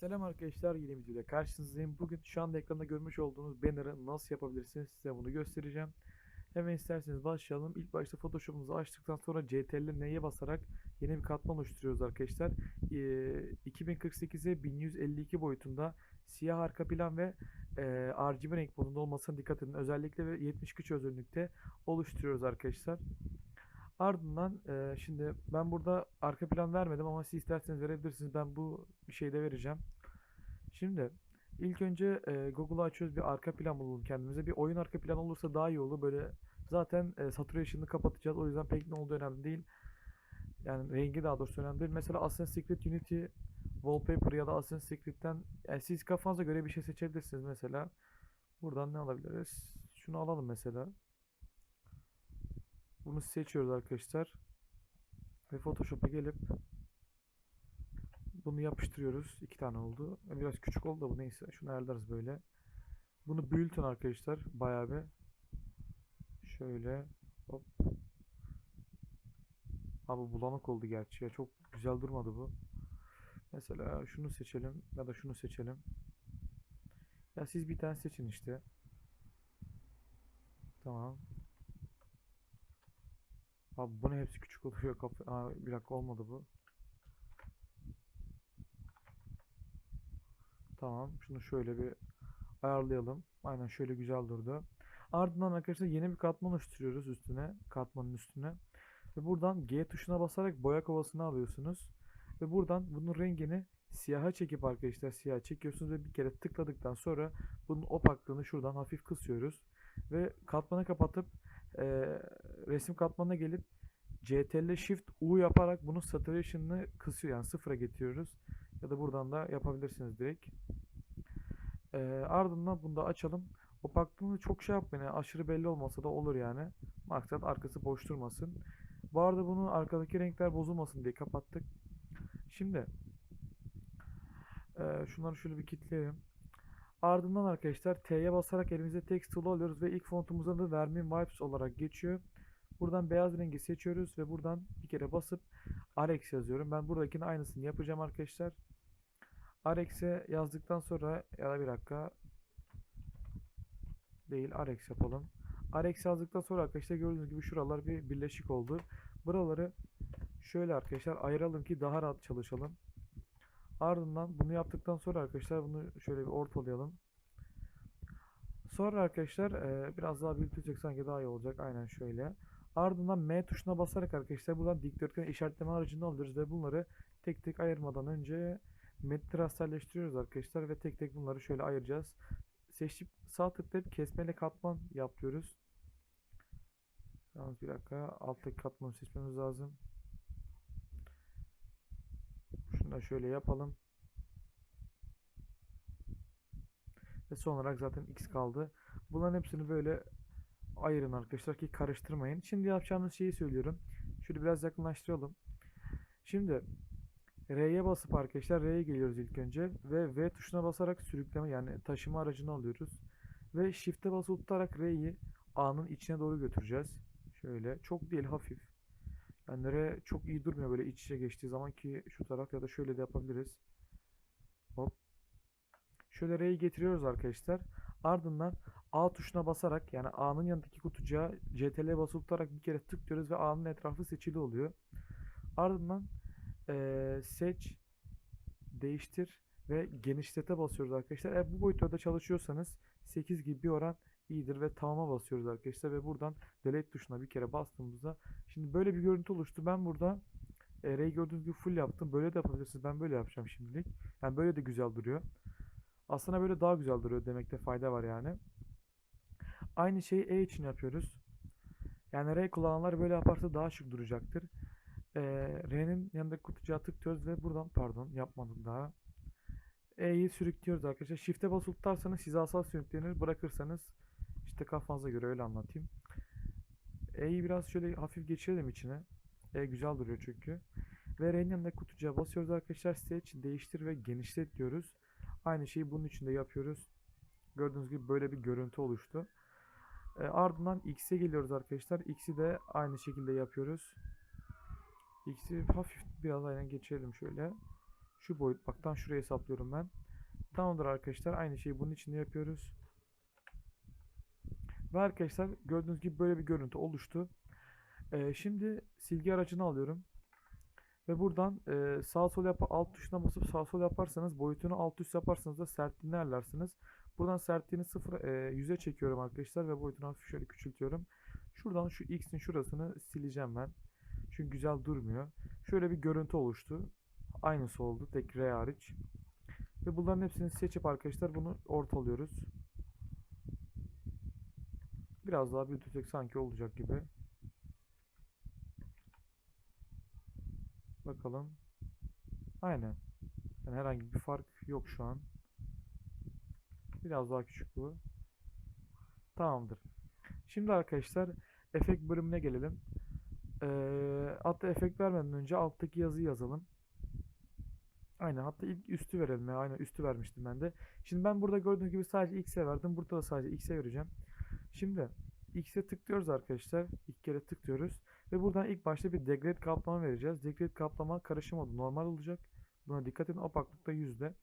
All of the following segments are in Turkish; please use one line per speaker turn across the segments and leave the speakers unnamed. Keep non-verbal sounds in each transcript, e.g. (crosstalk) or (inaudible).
Selam arkadaşlar yeni videoda karşınızdayım. Bugün şu anda ekranda görmüş olduğunuz banner'ı nasıl yapabilirsiniz size bunu göstereceğim. Hemen isterseniz başlayalım. İlk başta Photoshop'umuzu açtıktan sonra CTRL N'ye basarak yeni bir katman oluşturuyoruz arkadaşlar. Ee, 2048'e 1152 boyutunda siyah arka plan ve e, RGB renk modunda olmasına dikkat edin. Özellikle ve 72 çözünürlükte oluşturuyoruz arkadaşlar. Ardından e, şimdi ben burada arka plan vermedim ama siz isterseniz verebilirsiniz. Ben bu şeyde vereceğim. Şimdi ilk önce e, Google'u açıyoruz bir arka plan bulalım kendimize. Bir oyun arka planı olursa daha iyi olur. Böyle zaten e, saturation'ı kapatacağız. O yüzden pek ne olduğu önemli değil. Yani rengi daha doğrusu önemli değil. Mesela Assassin's Creed Unity Wallpaper ya da Assassin's Creed'den yani siz kafanıza göre bir şey seçebilirsiniz mesela. Buradan ne alabiliriz? Şunu alalım mesela. Bunu seçiyoruz arkadaşlar. Ve Photoshop'a gelip bunu yapıştırıyoruz. İki tane oldu. Biraz küçük oldu da bu neyse. Şunu ayarlarız böyle. Bunu büyütün arkadaşlar. Bayağı bir. Şöyle. Hop. Abi bulanık oldu gerçi. Çok güzel durmadı bu. Mesela şunu seçelim. Ya da şunu seçelim. Ya siz bir tane seçin işte. Tamam. Abi bu ne hepsi küçük oluyor kapı. Aa, bir dakika olmadı bu. Tamam. Şunu şöyle bir ayarlayalım. Aynen şöyle güzel durdu. Ardından arkadaşlar yeni bir katman oluşturuyoruz üstüne. Katmanın üstüne. Ve buradan G tuşuna basarak boya kovasını alıyorsunuz. Ve buradan bunun rengini siyaha çekip arkadaşlar siyah çekiyorsunuz ve bir kere tıkladıktan sonra bunun opaklığını şuradan hafif kısıyoruz. Ve katmanı kapatıp e, resim katmanına gelip CTRL Shift U yaparak bunun saturation'ını kısıyor yani sıfıra getiriyoruz. Ya da buradan da yapabilirsiniz direkt. E, ardından bunu da açalım. Opaklığını çok şey yapmayın. yani aşırı belli olmasa da olur yani. Maksat arkası boş durmasın. Bu arada bunu arkadaki renkler bozulmasın diye kapattık. Şimdi e, şunları şöyle bir kilitleyelim. Ardından arkadaşlar T'ye basarak elimize text tool alıyoruz ve ilk fontumuzun da Vermin Vibes olarak geçiyor. Buradan beyaz rengi seçiyoruz ve buradan bir kere basıp Alex yazıyorum. Ben buradakinin aynısını yapacağım arkadaşlar. Alex'e yazdıktan sonra ya da bir dakika değil Alex yapalım. Alex yazdıktan sonra arkadaşlar gördüğünüz gibi şuralar bir birleşik oldu. Buraları şöyle arkadaşlar ayıralım ki daha rahat çalışalım. Ardından bunu yaptıktan sonra arkadaşlar bunu şöyle bir ortalayalım. Sonra arkadaşlar biraz daha büyütürsek sanki daha iyi olacak. Aynen şöyle. Ardından M tuşuna basarak arkadaşlar buradan dikdörtgen işaretleme aracını alıyoruz ve bunları tek tek ayırmadan önce metri rasterleştiriyoruz arkadaşlar ve tek tek bunları şöyle ayıracağız. Seçip sağ tıklayıp kesmeyle katman yapıyoruz. Yalnız bir dakika alttaki katmanı seçmemiz lazım. Şunu da şöyle yapalım. Ve son olarak zaten x kaldı. Bunların hepsini böyle ayırın arkadaşlar ki karıştırmayın. Şimdi yapacağımız şeyi söylüyorum. Şöyle biraz yakınlaştıralım. Şimdi R'ye basıp arkadaşlar R'ye geliyoruz ilk önce ve V tuşuna basarak sürükleme yani taşıma aracını alıyoruz. Ve Shift'e basılı tutarak R'yi A'nın içine doğru götüreceğiz. Şöyle çok değil hafif. Yani R çok iyi durmuyor böyle iç içe geçtiği zaman ki şu taraf ya da şöyle de yapabiliriz. Hop. Şöyle R'yi getiriyoruz arkadaşlar. Ardından A tuşuna basarak yani A'nın yanındaki kutucuğa CTRL'ye basılı tutarak bir kere tıklıyoruz ve A'nın etrafı seçili oluyor. Ardından eee, seç, değiştir ve genişlete basıyoruz arkadaşlar. Eğer bu boyutta çalışıyorsanız 8 gibi bir oran iyidir ve tamama basıyoruz arkadaşlar ve buradan delete tuşuna bir kere bastığımızda şimdi böyle bir görüntü oluştu. Ben burada e, R'yi gördüğünüz gibi full yaptım. Böyle de yapabilirsiniz. Ben böyle yapacağım şimdilik. Yani böyle de güzel duruyor. Aslında böyle daha güzel duruyor demekte fayda var yani. Aynı şeyi E için yapıyoruz. Yani R kullananlar böyle yaparsa daha şık duracaktır. Ee, R'nin yanındaki kutucuğa tıklıyoruz ve buradan pardon yapmadım daha. E'yi sürüklüyoruz arkadaşlar. Shift'e basılı tutarsanız hizasal sürüklenir. Bırakırsanız işte kafanıza göre öyle anlatayım. E'yi biraz şöyle hafif geçirelim içine. E güzel duruyor çünkü. Ve R'nin yanındaki kutucuğa basıyoruz arkadaşlar. Seç, değiştir ve genişlet diyoruz. Aynı şeyi bunun için de yapıyoruz. Gördüğünüz gibi böyle bir görüntü oluştu. E, ardından X'e geliyoruz arkadaşlar. X'i de aynı şekilde yapıyoruz. X'i hafif biraz aynen geçirelim şöyle. Şu boyut baktan şuraya hesaplıyorum ben. Tamamdır arkadaşlar. Aynı şeyi bunun içinde yapıyoruz. Ve arkadaşlar gördüğünüz gibi böyle bir görüntü oluştu. Ee, şimdi silgi aracını alıyorum. Ve buradan e, sağ sol yap alt tuşuna basıp sağ sol yaparsanız boyutunu alt üst yaparsanız da sertliğini ayarlarsınız. Buradan sertliğini sıfır e, 100'e çekiyorum arkadaşlar ve boyutunu hafif şöyle küçültüyorum. Şuradan şu x'in şurasını sileceğim ben. Çünkü güzel durmuyor. Şöyle bir görüntü oluştu. Aynısı oldu tek R hariç. Ve bunların hepsini seçip arkadaşlar bunu ortalıyoruz. Biraz daha büyütecek sanki olacak gibi. Bakalım. Aynen. Yani herhangi bir fark yok şu an. Biraz daha küçük bu. Tamamdır. Şimdi arkadaşlar efekt bölümüne gelelim. Ee, hatta efekt vermeden önce alttaki yazıyı yazalım. Aynen hatta ilk üstü verelim ya. Aynen üstü vermiştim ben de. Şimdi ben burada gördüğünüz gibi sadece x'e verdim. Burada da sadece x'e vereceğim. Şimdi x'e tıklıyoruz arkadaşlar. İlk kere tıklıyoruz. Ve buradan ilk başta bir degrade kaplama vereceğiz. Degrade kaplama karışım modu normal olacak. Buna dikkat edin. Opaklıkta yüzde.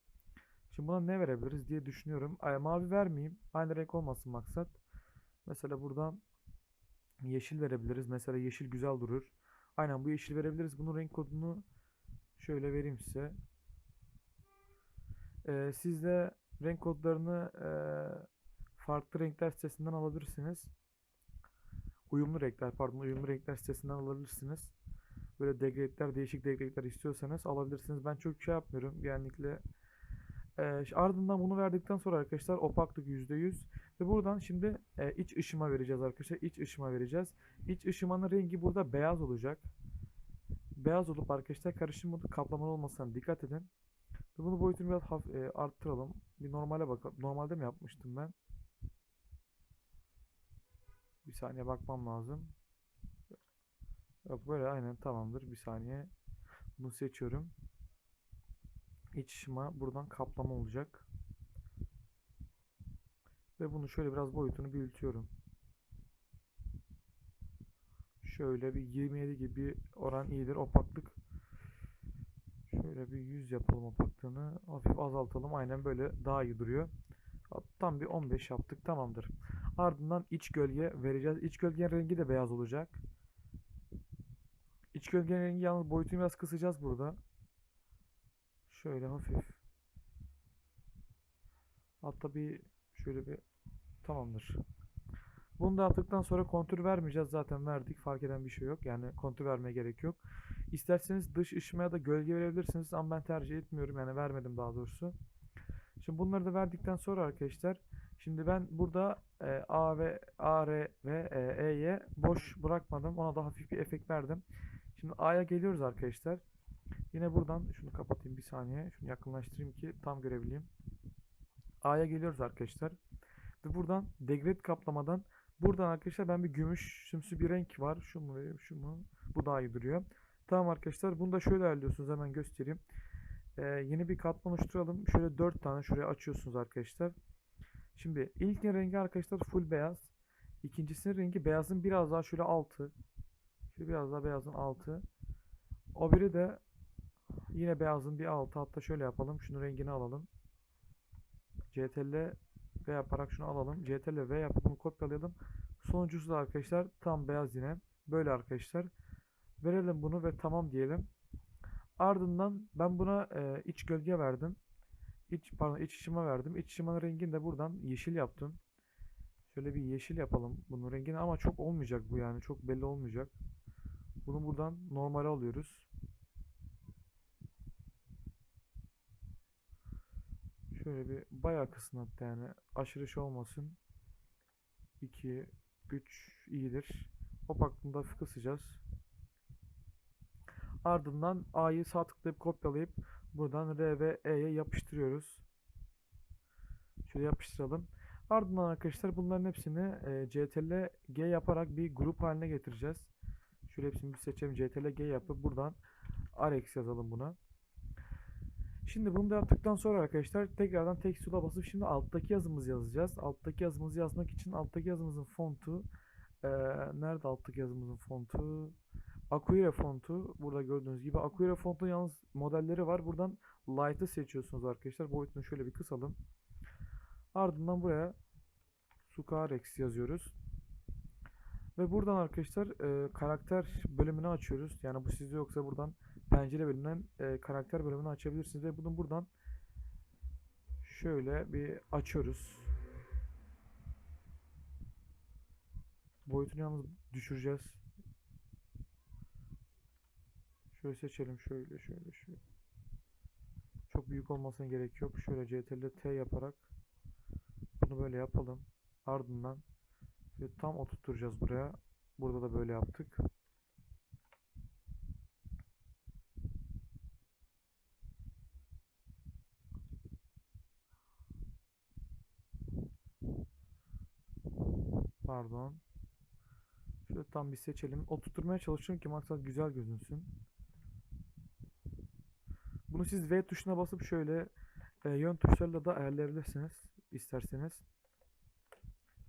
Şimdi buna ne verebiliriz diye düşünüyorum. Ay, mavi vermeyeyim. Aynı renk olmasın maksat. Mesela buradan yeşil verebiliriz. Mesela yeşil güzel durur. Aynen bu yeşil verebiliriz. Bunun renk kodunu şöyle vereyim size. Ee, siz de renk kodlarını e, farklı renkler sitesinden alabilirsiniz. Uyumlu renkler pardon uyumlu renkler sitesinden alabilirsiniz. Böyle degrade'ler değişik degrade'ler istiyorsanız alabilirsiniz. Ben çok şey yapmıyorum. Genellikle ee, ardından bunu verdikten sonra arkadaşlar opaklık %100 ve buradan şimdi e, iç ışıma vereceğiz arkadaşlar. İç ışıma vereceğiz. İç ışımanın rengi burada beyaz olacak. Beyaz olup arkadaşlar karışım kaplamalı olmasına dikkat edin. Ve bunu boyutunu biraz hafif, e, arttıralım. Bir normale bakalım. Normalde mi yapmıştım ben? Bir saniye bakmam lazım. Yok böyle aynen tamamdır. Bir saniye. Bunu seçiyorum. İç ışıma buradan kaplama olacak. Ve bunu şöyle biraz boyutunu büyütüyorum. Şöyle bir 27 gibi oran iyidir. Opaklık şöyle bir 100 yapalım opaklığını. Hafif azaltalım. Aynen böyle daha iyi duruyor. Tam bir 15 yaptık. Tamamdır. Ardından iç gölge vereceğiz. İç gölgenin rengi de beyaz olacak. İç gölgenin rengi yalnız boyutunu biraz kısacağız burada. Şöyle hafif. Hatta bir şöyle bir tamamdır. Bunu da yaptıktan sonra kontür vermeyeceğiz. Zaten verdik. Fark eden bir şey yok. Yani kontür vermeye gerek yok. İsterseniz dış ışımaya da gölge verebilirsiniz. Ama ben tercih etmiyorum. Yani vermedim daha doğrusu. Şimdi bunları da verdikten sonra arkadaşlar. Şimdi ben burada e, A ve A, R ve e, E'ye boş bırakmadım. Ona da hafif bir efekt verdim. Şimdi A'ya geliyoruz arkadaşlar. Yine buradan şunu kapatayım bir saniye. Şunu yakınlaştırayım ki tam görebileyim. A'ya geliyoruz arkadaşlar. Ve buradan degrade kaplamadan buradan arkadaşlar ben bir gümüş sümsü bir renk var. Şu mu şu mu? Bu daha iyi duruyor. Tamam arkadaşlar bunu da şöyle ayarlıyorsunuz hemen göstereyim. Ee, yeni bir katman oluşturalım. Şöyle 4 tane şuraya açıyorsunuz arkadaşlar. Şimdi ilk rengi arkadaşlar full beyaz. İkincisinin rengi beyazın biraz daha şöyle altı. Şöyle biraz daha beyazın altı. O biri de yine beyazın bir altı. Hatta şöyle yapalım. Şunun rengini alalım. CTRL V yaparak şunu alalım. CTRL V yapıp bunu kopyalayalım. Sonuncusu da arkadaşlar tam beyaz yine. Böyle arkadaşlar. Verelim bunu ve tamam diyelim. Ardından ben buna e, iç gölge verdim. İç, pardon iç ışıma verdim. İç ışımanın rengini de buradan yeşil yaptım. Şöyle bir yeşil yapalım bunun rengini ama çok olmayacak bu yani. Çok belli olmayacak. Bunu buradan normale alıyoruz. Şöyle bir bayağı hatta yani aşırı şey olmasın. 2 3 iyidir. Opaklığında hafif kısacağız. Ardından A'yı sağ tıklayıp kopyalayıp buradan R ve E'ye yapıştırıyoruz. Şöyle yapıştıralım. Ardından arkadaşlar bunların hepsini e, CTRL G yaparak bir grup haline getireceğiz. Şöyle hepsini bir seçelim. CTRL G yapıp buradan RX yazalım buna. Şimdi bunu da yaptıktan sonra arkadaşlar tekrardan text tool'a basıp şimdi alttaki yazımızı yazacağız. Alttaki yazımızı yazmak için alttaki yazımızın fontu e, nerede alttaki yazımızın fontu? Aquire fontu burada gördüğünüz gibi Aquire fontun yalnız modelleri var. Buradan Light'ı seçiyorsunuz arkadaşlar. Boyutunu şöyle bir kısalım. Ardından buraya Sucarex yazıyoruz. Ve buradan arkadaşlar e, karakter bölümünü açıyoruz. Yani bu sizde yoksa buradan pencere bölümünden e, karakter bölümünü açabilirsiniz. Ve bunu buradan şöyle bir açıyoruz. Boyutunu yalnız düşüreceğiz. Şöyle seçelim. Şöyle şöyle şöyle. Çok büyük olmasına gerek yok. Şöyle CTRL T yaparak bunu böyle yapalım. Ardından tam oturtturacağız buraya. Burada da böyle yaptık. Pardon. Şöyle tam bir seçelim. Oturtmaya çalışıyorum ki maksat güzel gözünsün. Bunu siz V tuşuna basıp şöyle e, yön tuşlarıyla da ayarlayabilirsiniz isterseniz.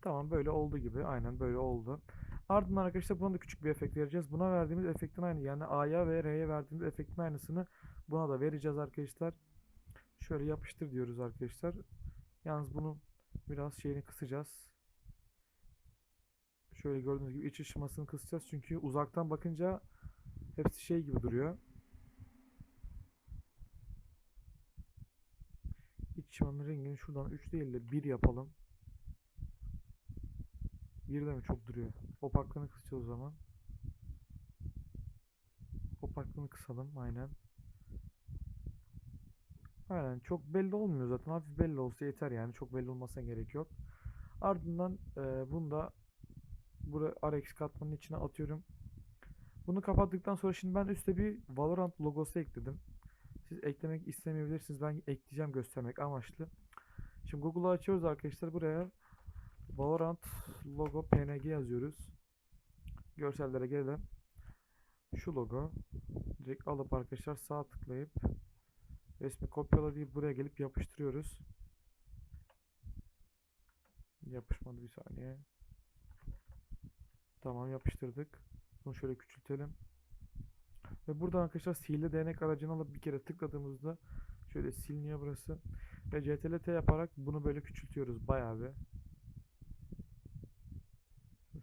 Tamam böyle oldu gibi. Aynen böyle oldu. Ardından arkadaşlar buna da küçük bir efekt vereceğiz. Buna verdiğimiz efektin aynı yani A'ya ve R'ye verdiğimiz efektin aynısını buna da vereceğiz arkadaşlar. Şöyle yapıştır diyoruz arkadaşlar. Yalnız bunun biraz şeyini kısacağız. Şöyle gördüğünüz gibi iç ışımasını kısacağız. Çünkü uzaktan bakınca hepsi şey gibi duruyor. İç ışımanın rengini şuradan 3 değil de 1 yapalım. 1 de mi çok duruyor? Opaklığını kısacağız o zaman. Opaklığını kısalım aynen. Aynen çok belli olmuyor zaten. Hafif belli olsa yeter yani. Çok belli olmasına gerek yok. Ardından e, bunu da buraya RX katmanın içine atıyorum. Bunu kapattıktan sonra şimdi ben üstte bir Valorant logosu ekledim. Siz eklemek istemeyebilirsiniz. Ben ekleyeceğim göstermek amaçlı. Şimdi Google'u açıyoruz arkadaşlar. Buraya Valorant logo png yazıyoruz. Görsellere gelelim. Şu logo. Direkt alıp arkadaşlar sağ tıklayıp resmi kopyala deyip buraya gelip yapıştırıyoruz. Yapışmadı bir saniye. Tamam yapıştırdık. Bunu şöyle küçültelim. Ve buradan arkadaşlar sihirli değnek aracını alıp bir kere tıkladığımızda şöyle siliniyor burası. Ve CTRL T yaparak bunu böyle küçültüyoruz bayağı bir.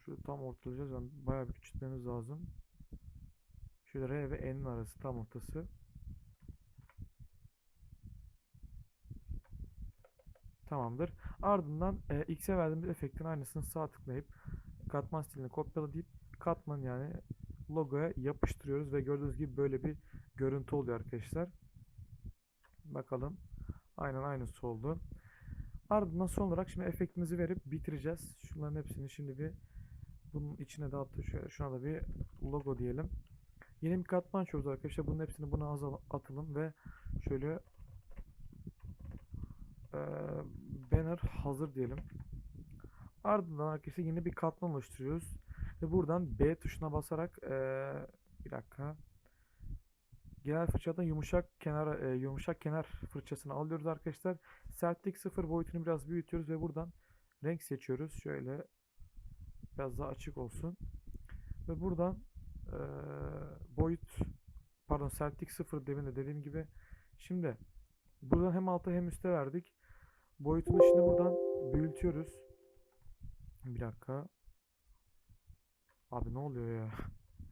Şöyle tam ortalayacağız. Yani bayağı bir küçültmemiz lazım. Şöyle R ve N'in arası tam ortası. Tamamdır. Ardından e, X'e verdiğimiz efektin aynısını sağ tıklayıp katman stilini kopyala deyip katman yani logoya yapıştırıyoruz ve gördüğünüz gibi böyle bir görüntü oluyor arkadaşlar. Bakalım. Aynen aynısı oldu. Ardından son olarak şimdi efektimizi verip bitireceğiz. Şunların hepsini şimdi bir bunun içine attık. Şöyle şuna da bir logo diyelim. Yeni bir katman açıyoruz arkadaşlar. Bunun hepsini buna azal atalım ve şöyle e, banner hazır diyelim. Ardından arkadaşlar yeni bir katman oluşturuyoruz. Ve buradan B tuşuna basarak e, bir dakika genel fırçadan yumuşak kenar e, yumuşak kenar fırçasını alıyoruz arkadaşlar. Sertlik sıfır boyutunu biraz büyütüyoruz ve buradan renk seçiyoruz. Şöyle biraz daha açık olsun. Ve buradan e, boyut pardon sertlik sıfır demin de dediğim gibi. Şimdi buradan hem alta hem üste verdik. Boyutunu şimdi buradan büyütüyoruz. Bir dakika. Abi ne oluyor ya?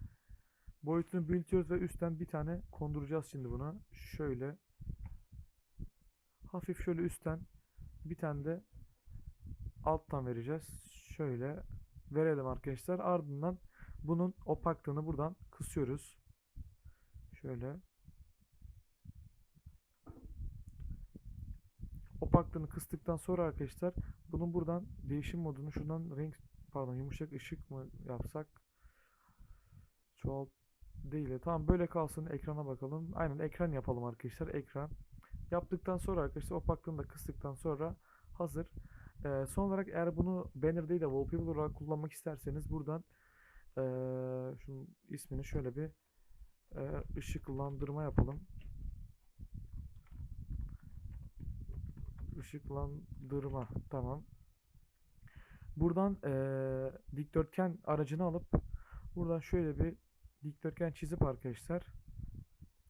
(laughs) Boyutunu büyütüyoruz ve üstten bir tane konduracağız şimdi buna. Şöyle. Hafif şöyle üstten bir tane de alttan vereceğiz. Şöyle verelim arkadaşlar. Ardından bunun opaklığını buradan kısıyoruz. Şöyle. Opaklığını kıstıktan sonra arkadaşlar bunun buradan değişim modunu şuradan renk pardon yumuşak ışık mı yapsak? Çoğalt değil de tamam böyle kalsın ekrana bakalım. Aynen ekran yapalım arkadaşlar ekran. Yaptıktan sonra arkadaşlar opaklığını da kıstıktan sonra hazır. Ee, son olarak eğer bunu banner değil de wallpaper olarak kullanmak isterseniz buradan ee, şunun ismini şöyle bir e, ışıklandırma yapalım ışıklandırma tamam Buradan eee, dikdörtgen aracını alıp buradan şöyle bir dikdörtgen çizip arkadaşlar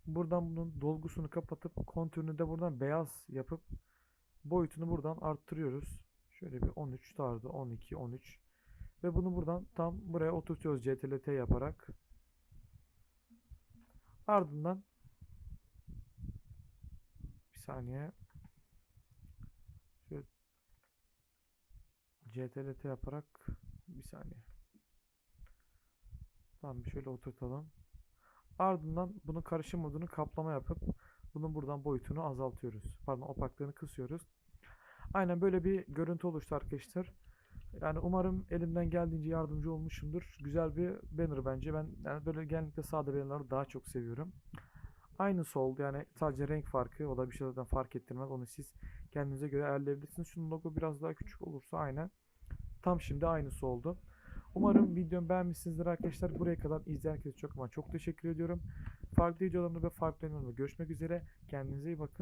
Buradan bunun dolgusunu kapatıp kontürünü de buradan beyaz yapıp boyutunu buradan arttırıyoruz. Şöyle bir 13 tarzı 12, 13 ve bunu buradan tam buraya oturtuyoruz CTRL T yaparak. Ardından bir saniye şöyle CTRL T yaparak bir saniye. Tamam bir şöyle oturtalım. Ardından bunun karışım modunu kaplama yapıp bunun buradan boyutunu azaltıyoruz. Pardon opaklığını kısıyoruz. Aynen böyle bir görüntü oluştu arkadaşlar. Yani umarım elimden geldiğince yardımcı olmuşumdur. Güzel bir banner bence. Ben yani böyle genellikle sade bannerları daha çok seviyorum. Aynı sol yani sadece renk farkı o da bir şey zaten fark ettirmez. Onu siz kendinize göre ayarlayabilirsiniz. Şunun logo biraz daha küçük olursa aynen. Tam şimdi aynısı oldu. Umarım videomu beğenmişsinizdir arkadaşlar. Buraya kadar izleyen herkese çok ama çok teşekkür ediyorum. Farklı videolarımda ve farklı videolarımda görüşmek üzere. Kendinize iyi bakın.